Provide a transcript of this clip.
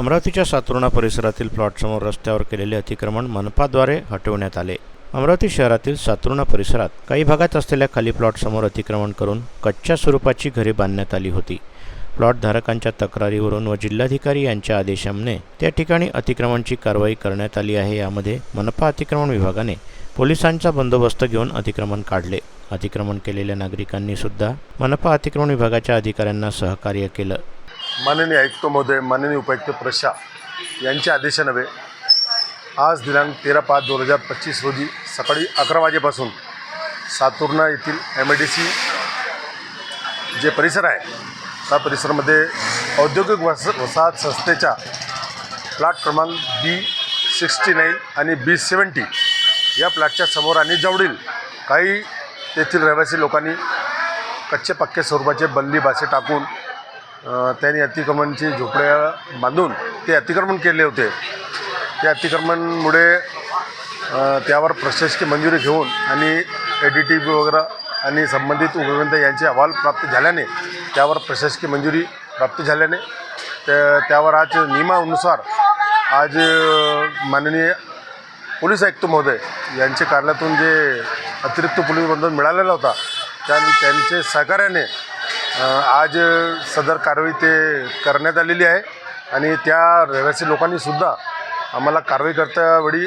अमरावतीच्या सातुर्णा परिसरातील प्लॉटसमोर रस्त्यावर केलेले अतिक्रमण मनपाद्वारे हटवण्यात आले. अमरावती शहरातील सातुर्णा परिसरात काही भागात असलेल्या खाली प्लॉटसमोर अतिक्रमण करून कच्च्या स्वरूपाची घरे बांधण्यात आली होती. प्लॉटधारकांच्या तक्रारीवरून व जिल्हाधिकारी यांच्या आदेशाने त्या ठिकाणी अतिक्रमणची कारवाई करण्यात आली आहे यामध्ये मनपा अतिक्रमण विभागाने पोलिसांचा बंदोबस्त घेऊन अतिक्रमण काढले. अतिक्रमण केलेल्या नागरिकांनी सुद्धा मनपा अतिक्रमण विभागाच्या अधिकाऱ्यांना सहकार्य केलं. माननीय आयुक्त महोदय माननीय उपायुक्त प्रशा यांच्या आदेशानवे आज दिनांक तेरा पाच दोन हजार पच्चीस रोजी सकाळी अकरा वाजेपासून सातुर्णा येथील एम आय डी सी जे परिसर आहे त्या परिसरामध्ये औद्योगिक वस वसाहत संस्थेच्या प्लॉट क्रमांक बी सिक्स्टी नाईन आणि बी सेवन्टी या प्लॉटच्या समोर आणि जवळील काही तेथील रहिवासी लोकांनी कच्चे पक्के स्वरूपाचे बल्ली बासे टाकून त्यांनी अतिक्रमणची झोपड्या बांधून ते अतिक्रमण केले होते. ते अतिक्रमणमुळे त्यावर प्रशासकीय मंजुरी घेऊन आणि ए डी टी बी वगैरे आणि संबंधित उपअभियंता यांचे अहवाल प्राप्त झाल्याने त्यावर प्रशासकीय मंजुरी प्राप्त झाल्याने त्या त्यावर आज नियमानुसार आज माननीय पोलीस आयुक्त महोदय यांच्या कार्यालयातून जे अतिरिक्त पोलीस बंधन मिळालेला होता त्या त्यांचे सहकार्याने आज सदर कारवाई ते करण्यात आलेली आहे आणि त्या रहिवासी लोकांनीसुद्धा आम्हाला कारवाई करता वेळी